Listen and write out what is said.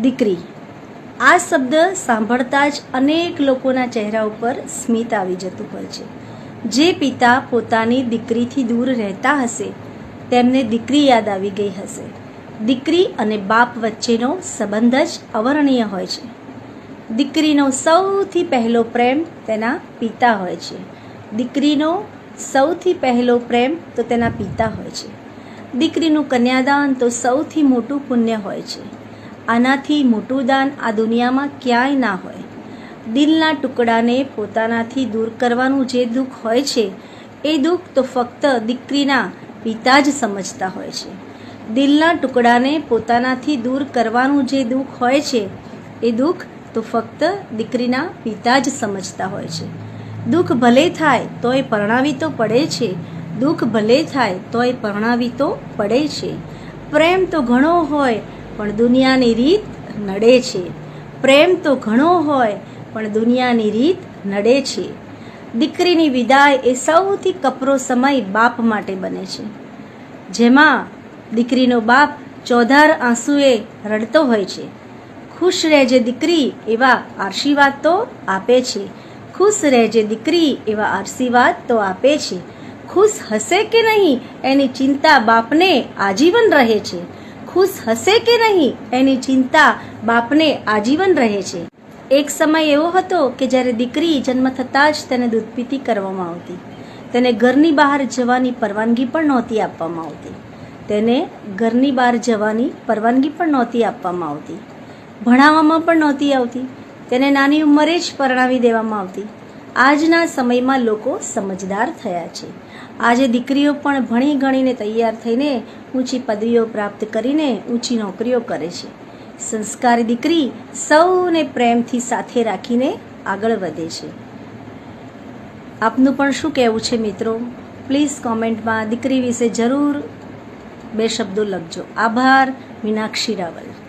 દીકરી. આ શબ્દ સાંભળતા જ અનેક લોકોના ચહેરા ઉપર સ્મિત આવી જતું હોય છે. જે પિતા પોતાની દીકરીથી દૂર રહેતા હશે, તેમને દીકરી યાદ આવી ગઈ હશે. દીકરી અને બાપ વચ્ચેનો સંબંધ જ અવર્ણનીય હોય છે. દીકરીનો સૌથી પહેલો પ્રેમ તેના પિતા હોય છે. દીકરીનો સૌથી પહેલો પ્રેમ તો તેના પિતા હોય છે. દીકરીનું કન્યાદાન તો સૌથી મોટું પુણ્ય હોય છે. આનાથી મોટું દાન આ દુનિયામાં ક્યાંય ના હોય. દિલના ટુકડાને પોતાનાથી દૂર કરવાનું જે દુઃખ હોય છે, એ દુઃખ તો ફક્ત દીકરીના પિતા જ સમજતા હોય છે. દિલના ટુકડાને પોતાનાથી દૂર કરવાનું જે દુઃખ હોય છે, એ દુઃખ તો ફક્ત દીકરીના પિતા જ સમજતા હોય છે. દુઃખ ભલે થાય તોય પરણાવી તો પડે છે, દુઃખ ભલે થાય તોય પરણાવી તો પડે છે. પ્રેમ તો ઘણો હોય પણ દુનિયાની રીત નડે છે. પ્રેમ તો ઘણો હોય, પણ દુનિયાની રીત નડે છે. દીકરીની વિદાય એ સૌથી કપરો સમય બાપ માટે બને છે. જેમાં દીકરીનો બાપ ચોધાર આંસુએ રડતો હોય છે. ખુશ રહેજે દીકરી એવા આશીર્વાદ તો આપે છે. ખુશ રહેજે દીકરી એવા આશીર્વાદ તો આપે છે. ખુશ હશે કે નહીં એની ચિંતા બાપને આજીવન રહે છે. ખુશ હશે કે નહીં એની ચિંતા બાપને આજીવન રહે છે. એક સમય એવો હતો કે જ્યારે દીકરી જન્મ થતાં જ તેને દૂધપીતી કરવામાં આવતી. તેને ઘરની બહાર જવાની પરવાનગી પણ નહોતી આપવામાં આવતી. તેને ઘરની બહાર જવાની પરવાનગી પણ નહોતી આપવામાં આવતી. ભણાવવામાં પણ નહોતી આવતી. તેને નાની ઉંમરે જ પરણાવી દેવામાં આવતી. આજના સમયમાં લોકો સમજદાર થયા છે. આજે દીકરીઓ પણ ભણી ગણીને તૈયાર થઈને ઊંચી પદવીઓ પ્રાપ્ત કરીને ઊંચી નોકરીઓ કરે છે. સંસ્કારી દીકરી સૌને પ્રેમથી સાથે રાખીને આગળ વધે છે. આપનું પણ શું કહેવું છે મિત્રો? પ્લીઝ કોમેન્ટમાં દીકરી વિશે જરૂર બે શબ્દો લખજો. આભાર, મીનાક્ષી રાવલ.